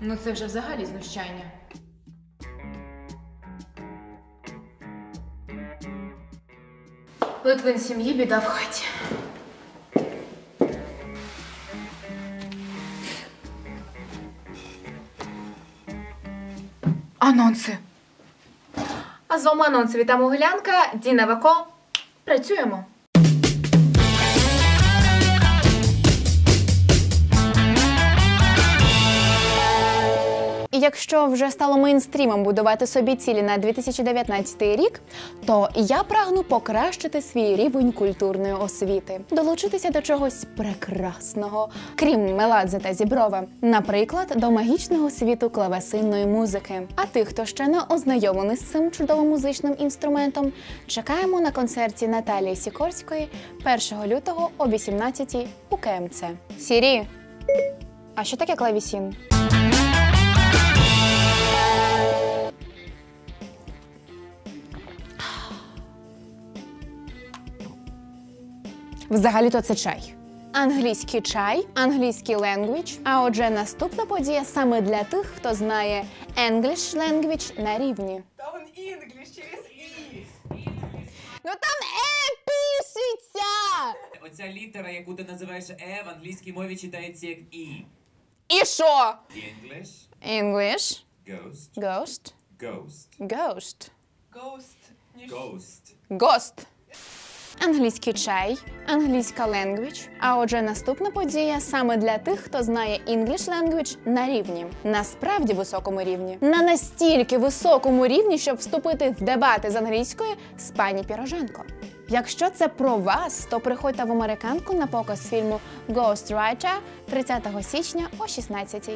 Ну це вже взагалі знущання. Литвин сім'ї біда в хаті. Анонси. А з вами анонси Віта Могилянка, Діна Вако. Працюємо. І якщо вже стало мейнстрімом будувати собі цілі на 2019 рік, то я прагну покращити свій рівень культурної освіти, долучитися до чогось прекрасного, крім Меладзе та Зіброва, наприклад, до магічного світу клавесинної музики. А тих, хто ще не ознайомлений з цим чудовим музичним інструментом, чекаємо на концерті Наталії Сікорської 1 лютого о 18 у КМЦ. Сірі, а що таке клавісін? Взагалі-то це чай. Англійський чай, англійський language. А отже, наступна подія саме для тих, хто знає English language на рівні. Та он інгліш через і. Ну там е пишеться! Оця літера, яку ти називаєш е, в англійській мові читається як і. І що? English, English, ghost, ghost, ghost, ghost, Ghost. ghost. ghost. Англійський чай, англійська language. А отже, наступна подія саме для тих, хто знає English language на рівні, на справді високому рівні, на настільки високому рівні, щоб вступити в дебати з англійської з пані Піроженко. Якщо це про вас, то приходьте в американку на показ фільму Ghostwriter 30 січня о 16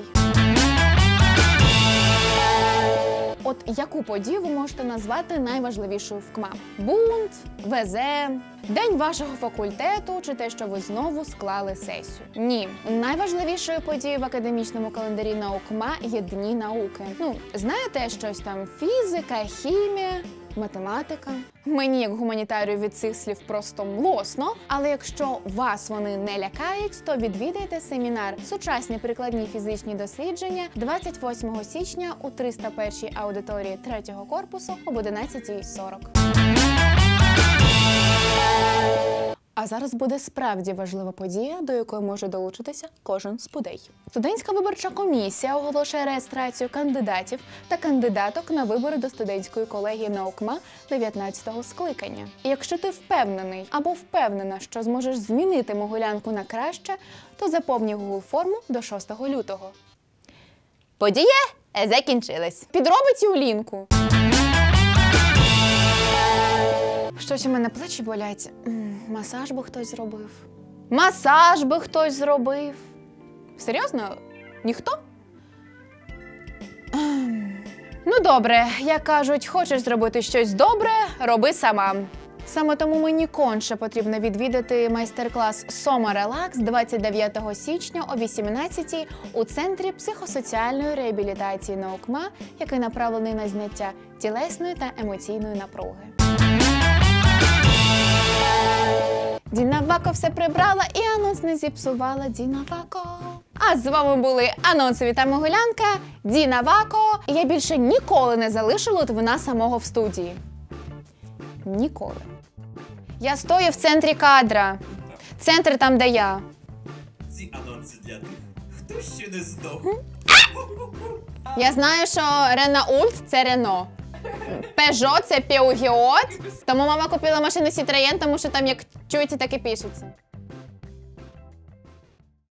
От яку подію ви можете назвати найважливішою в КМА? Бунт, ВЗ, день вашого факультету чи те, що ви знову склали сесію? Ні, найважливішою подією в академічному календарі наукма є дні науки. Ну, знаєте, щось там фізика, хімія. Математика. Мені, як гуманітарію, від цих слів просто млосно. Але якщо вас вони не лякають, то відвідайте семінар Сучасні прикладні фізичні дослідження 28 січня у 301 аудиторії 3 корпусу об 11.40. А зараз буде справді важлива подія, до якої може долучитися кожен з подей. Студентська виборча комісія оголошує реєстрацію кандидатів та кандидаток на вибори до студентської колегії наукма 19-го скликання. І якщо ти впевнений або впевнена, що зможеш змінити Могилянку на краще, то заповні Google форму до 6 лютого. Подія закінчилась. Підробиці у лінку. Щось у мене плечі болять. Масаж би хтось зробив. Масаж би хтось зробив. Серйозно? Ніхто? Ну, добре, як кажуть, хочеш зробити щось добре, роби сама. Саме тому мені конче потрібно відвідати майстер-клас Сома Релакс 29 січня о 18 у центрі психосоціальної реабілітації наукма, який направлений на зняття тілесної та емоційної напруги. Діна Вако все прибрала і анонс не зіпсувала Діна Вако. А з вами були анонсові та Могилянка, Діна Вако. І я більше ніколи не залишу Литвина самого в студії. Ніколи. Я стою в центрі кадра. Центр там, де я. Ці анонси для тих, хто ще не здох. Я знаю, що Ренаульт це Рено. Пежо це Пеугіот. Тому мама купила машину Citroën, тому що там як чується, так і пишеться.